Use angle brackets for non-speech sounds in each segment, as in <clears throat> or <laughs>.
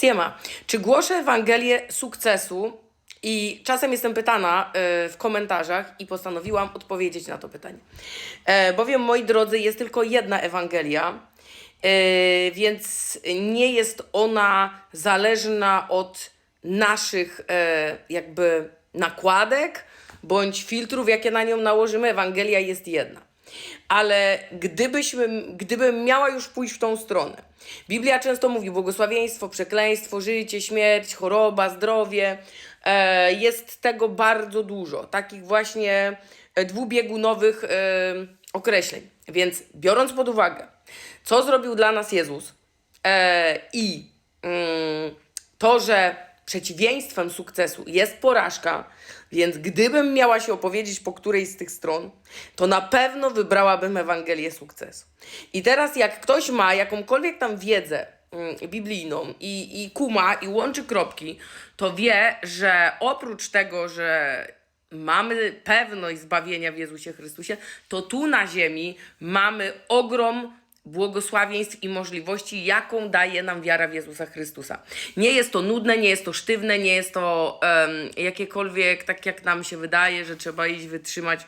Siema, czy głoszę Ewangelię sukcesu? I czasem jestem pytana e, w komentarzach i postanowiłam odpowiedzieć na to pytanie. E, bowiem, moi drodzy, jest tylko jedna Ewangelia, e, więc nie jest ona zależna od naszych jakby nakładek bądź filtrów, jakie na nią nałożymy. Ewangelia jest jedna. Ale gdybyśmy, gdybym miała już pójść w tą stronę, Biblia często mówi błogosławieństwo, przekleństwo, życie, śmierć, choroba, zdrowie. E, jest tego bardzo dużo, takich właśnie e, dwubiegunowych e, określeń. Więc biorąc pod uwagę, co zrobił dla nas Jezus i mm, to, że przeciwieństwem sukcesu jest porażka, więc gdybym miała się opowiedzieć po którejś z tych stron, to na pewno wybrałabym Ewangelię sukcesu. I teraz, jak ktoś ma jakąkolwiek tam wiedzę mm, biblijną i, i kuma i łączy kropki, to wie, że oprócz tego, że mamy pewność zbawienia w Jezusie Chrystusie, to tu na ziemi mamy ogrom błogosławieństw i możliwości, jaką daje nam wiara w Jezusa Chrystusa. Nie jest to nudne, nie jest to sztywne, nie jest to em, jakiekolwiek, tak jak nam się wydaje, że trzeba iść wytrzymać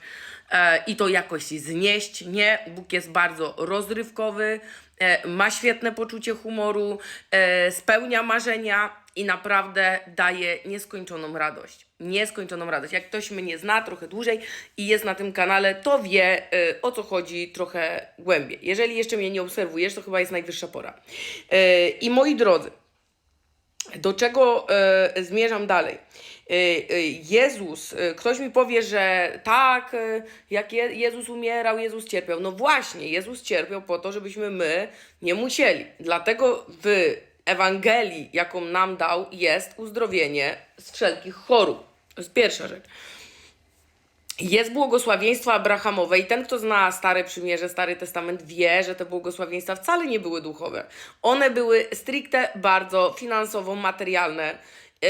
e, i to jakoś znieść. Nie, Bóg jest bardzo rozrywkowy, e, ma świetne poczucie humoru, e, spełnia marzenia i naprawdę daje nieskończoną radość. Nieskończoną radość. Jak ktoś mnie zna trochę dłużej i jest na tym kanale, to wie y, o co chodzi trochę głębiej. Jeżeli jeszcze mnie nie obserwujesz, to chyba jest najwyższa pora. Y, I moi drodzy, do czego y, zmierzam dalej? Jezus, ktoś mi powie, że tak, jak Je- Jezus umierał, Jezus cierpiał. No właśnie, Jezus cierpiał po to, żebyśmy my nie musieli. Dlatego w Ewangelii, jaką nam dał, jest uzdrowienie z wszelkich chorób. To jest pierwsza rzecz. Jest błogosławieństwo Abrahamowe i ten, kto zna Stare Przymierze, Stary Testament, wie, że te błogosławieństwa wcale nie były duchowe. One były stricte bardzo finansowo materialne, yy,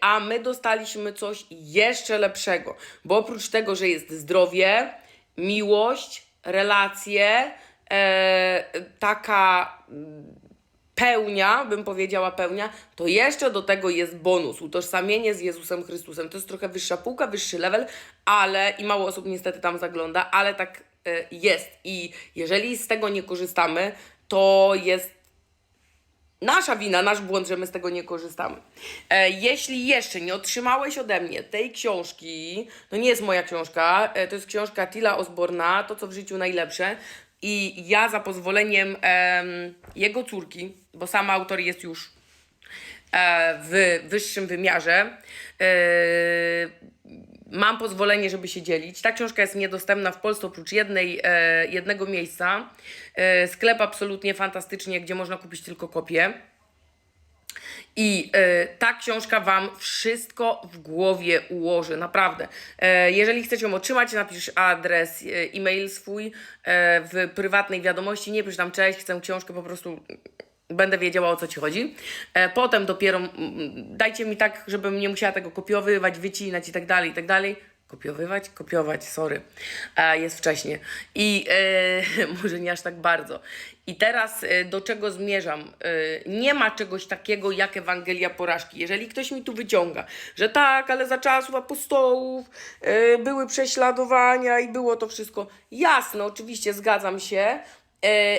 a my dostaliśmy coś jeszcze lepszego, bo oprócz tego, że jest zdrowie, miłość, relacje, e, taka pełnia, bym powiedziała pełnia, to jeszcze do tego jest bonus, utożsamienie z Jezusem Chrystusem. To jest trochę wyższa półka, wyższy level, ale i mało osób niestety tam zagląda, ale tak e, jest. I jeżeli z tego nie korzystamy, to jest nasza wina, nasz błąd, że my z tego nie korzystamy. E, jeśli jeszcze nie otrzymałeś ode mnie tej książki, to nie jest moja książka, e, to jest książka Tila Osborna, to co w życiu najlepsze. I ja za pozwoleniem em, jego córki, bo sam autor jest już e, w wyższym wymiarze, e, mam pozwolenie, żeby się dzielić. Ta książka jest niedostępna w Polsce oprócz jednej, e, jednego miejsca. E, sklep absolutnie fantastycznie, gdzie można kupić tylko kopię. I e, ta książka Wam wszystko w głowie ułoży, naprawdę. E, jeżeli chcecie ją otrzymać, napisz adres, e, e-mail swój e, w prywatnej wiadomości. Nie pisz tam cześć, chcę książkę, po prostu będę wiedziała o co Ci chodzi. E, potem dopiero mm, dajcie mi tak, żebym nie musiała tego kopiowywać, wycinać i tak dalej, i tak dalej. Kopiowywać? Kopiować, sorry. E, jest wcześnie. I e, <laughs> może nie aż tak bardzo. I teraz e, do czego zmierzam? E, nie ma czegoś takiego jak Ewangelia porażki. Jeżeli ktoś mi tu wyciąga, że tak, ale za czasów apostołów były prześladowania i było to wszystko. Jasne, oczywiście zgadzam się.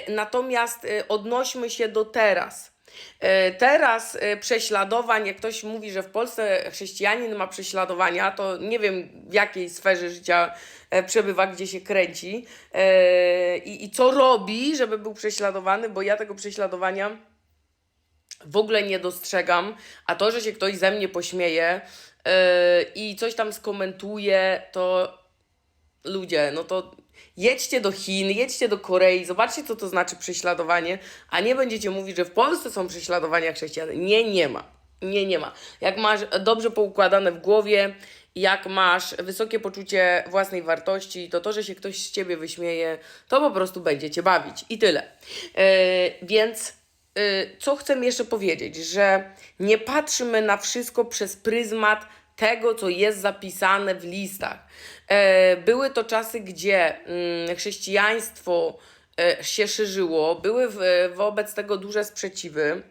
Natomiast odnośmy się do teraz. E, Teraz e, prześladowań, jak ktoś mówi, że w Polsce chrześcijanin ma prześladowania, to nie wiem w jakiej sferze życia e, przebywa, gdzie się kręci i, i co robi, żeby był prześladowany, bo ja tego prześladowania w ogóle nie dostrzegam, a to, że się ktoś ze mnie pośmieje i coś tam skomentuje, to ludzie, no to jedźcie do Chin, jedźcie do Korei, zobaczcie, co to znaczy prześladowanie, a nie będziecie mówić, że w Polsce są prześladowania chrześcijan. Nie, nie ma. Nie, nie ma. Jak masz dobrze poukładane w głowie, jak masz wysokie poczucie własnej wartości, to to, że się ktoś z ciebie wyśmieje, to po prostu będzie cię bawić. I tyle. Yy, więc y, co chcę jeszcze powiedzieć, że nie patrzymy na wszystko przez pryzmat tego, co jest zapisane w listach. E, Były to czasy, gdzie mm, chrześcijaństwo e, się szerzyło, były wobec tego duże sprzeciwy.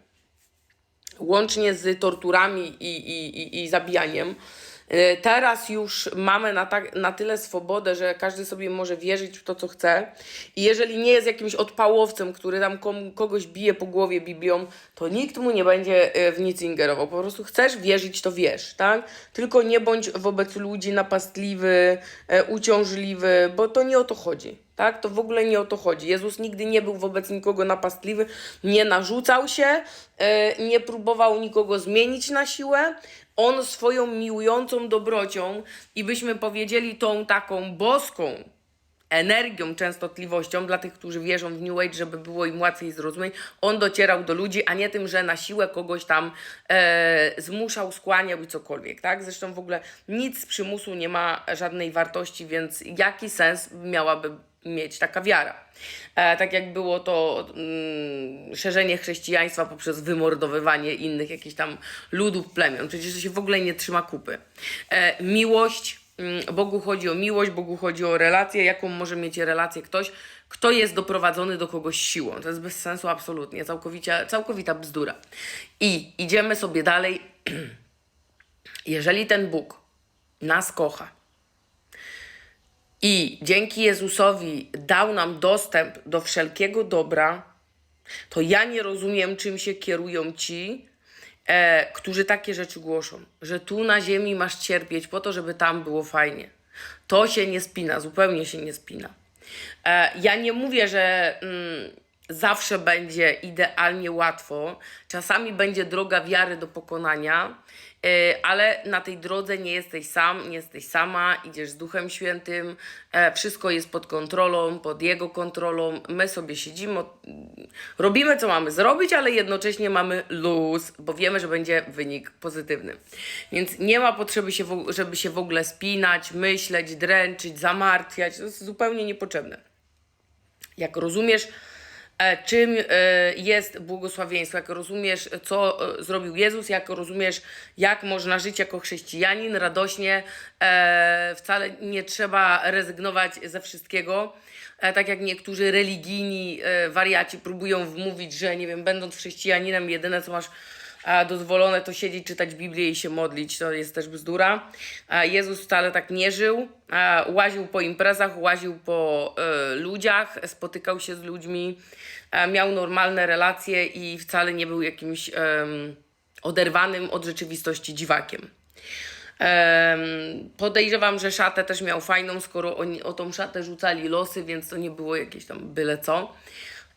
łącznie z torturami i, i, i, i zabijaniem. E, Teraz już mamy na, tak, na tyle swobodę, że każdy sobie może wierzyć w to, co chce. I jeżeli nie jest jakimś odpałowcem, który tam kom, kogoś bije po głowie Biblią, to nikt mu nie będzie e, w nic ingerował. Po prostu chcesz wierzyć, to wiesz, tak? Tylko nie bądź wobec ludzi napastliwy, e, uciążliwy, bo to nie o to chodzi. Tak? To w ogóle nie o to chodzi. Jezus nigdy nie był wobec nikogo napastliwy, nie narzucał się, e, nie próbował nikogo zmienić na siłę. On swoją miłującą dobrocią i byśmy powiedzieli tą taką boską energią, częstotliwością dla tych, którzy wierzą w New Age, żeby było im łatwiej zrozumieć, on docierał do ludzi, a nie tym, że na siłę kogoś tam e, zmuszał, skłaniał i cokolwiek, tak? Zresztą w ogóle nic z przymusu nie ma żadnej wartości, więc jaki sens miałaby mieć taka wiara? E, tak jak było to mm, szerzenie chrześcijaństwa poprzez wymordowywanie innych jakichś tam ludów, plemion. Przecież to się w ogóle nie trzyma kupy. E, miłość Mm, Bogu chodzi o miłość, Bogu chodzi o relację, jaką może mieć relację ktoś, kto jest doprowadzony do kogoś siłą. To jest bez sensu absolutnie, całkowicie, całkowita bzdura. I idziemy sobie dalej. <clears throat> Jeżeli ten Bóg nas kocha i dzięki Jezusowi dał nam dostęp do wszelkiego dobra, to ja nie rozumiem, czym się kierują ci, e, którzy takie rzeczy głoszą, że tu na ziemi masz cierpieć po to, żeby tam było fajnie. To się nie spina, zupełnie się nie spina. E, ja nie mówię, że mm, zawsze będzie idealnie łatwo, czasami będzie droga wiary do pokonania, ale na tej drodze nie jesteś sam, nie jesteś sama, idziesz z Duchem Świętym, e, wszystko jest pod kontrolą, pod Jego kontrolą, my sobie siedzimy, robimy co mamy zrobić, ale jednocześnie mamy luz, bo wiemy, że będzie wynik pozytywny. Więc nie ma potrzeby, się żeby się w ogóle spinać, myśleć, dręczyć, zamartwiać, to jest zupełnie niepotrzebne. Jak rozumiesz, czym e, jest błogosławieństwo, jak rozumiesz, co e, zrobił Jezus, jak rozumiesz, jak można żyć jako chrześcijanin radośnie, e, wcale nie trzeba rezygnować ze wszystkiego. E, tak jak niektórzy religijni e, wariaci próbują wmówić, że nie wiem, będąc chrześcijaninem, jedyne co masz a dozwolone to siedzieć, czytać Biblię i się modlić. To jest też bzdura. A Jezus wcale tak nie żył. A łaził po imprezach, łaził po e, ludziach, spotykał się z ludźmi, miał normalne relacje i wcale nie był jakimś oderwanym od rzeczywistości dziwakiem. Em, podejrzewam, że szatę też miał fajną, skoro oni o tą szatę rzucali losy, więc to nie było jakieś tam byle co.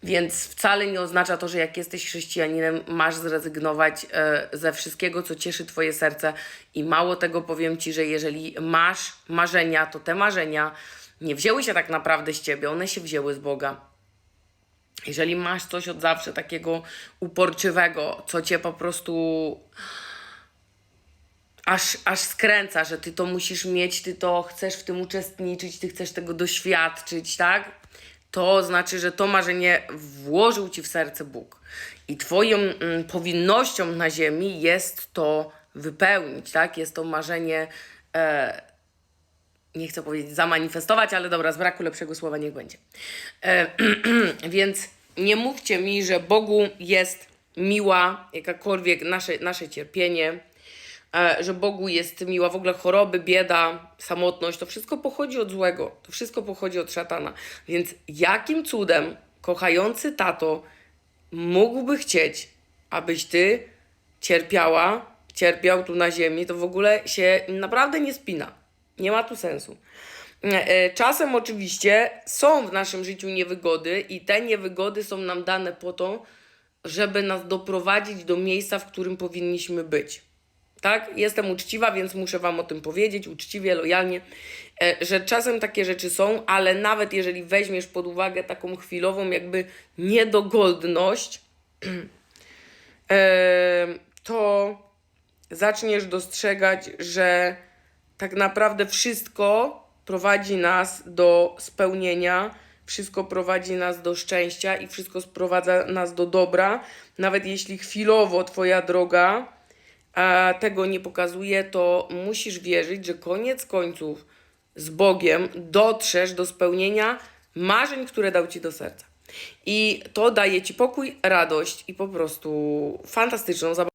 Więc wcale nie oznacza to, że jak jesteś chrześcijaninem, masz zrezygnować e, ze wszystkiego, co cieszy Twoje serce. I mało tego powiem Ci, że jeżeli masz marzenia, to te marzenia nie wzięły się tak naprawdę z Ciebie, one się wzięły z Boga. Jeżeli masz coś od zawsze takiego uporczywego, co Cię po prostu aż, aż skręca, że ty to musisz mieć, ty to chcesz w tym uczestniczyć, ty chcesz tego doświadczyć, tak? To znaczy, że to marzenie włożył ci w serce Bóg. I twoją mm, powinnością na ziemi jest to wypełnić, tak? Jest to marzenie, e, nie chcę powiedzieć zamanifestować, ale dobra, z braku lepszego słowa niech będzie. E, <clears throat> więc nie mówcie mi, że Bogu jest miła jakakolwiek nasze, nasze cierpienie, że Bogu jest miła w ogóle choroby, bieda, samotność, to wszystko pochodzi od złego, to wszystko pochodzi od szatana. Więc jakim cudem kochający tato mógłby chcieć, abyś ty cierpiała, cierpiał tu na ziemi, to w ogóle się naprawdę nie spina. Nie ma tu sensu. E, e, Czasem oczywiście są w naszym życiu niewygody i te niewygody są nam dane po to, żeby nas doprowadzić do miejsca, w którym powinniśmy być. Tak? Jestem uczciwa, więc muszę Wam o tym powiedzieć, uczciwie, lojalnie, e, że czasem takie rzeczy są, ale nawet jeżeli weźmiesz pod uwagę taką chwilową jakby niedogodność, <clears throat> e, to zaczniesz dostrzegać, że tak naprawdę wszystko prowadzi nas do spełnienia, wszystko prowadzi nas do szczęścia i wszystko sprowadza nas do dobra. Nawet jeśli chwilowo Twoja droga a tego nie pokazuje, to musisz wierzyć, że koniec końców z Bogiem dotrzesz do spełnienia marzeń, które dał Ci do serca. I to daje Ci pokój, radość i po prostu fantastyczną zabawę.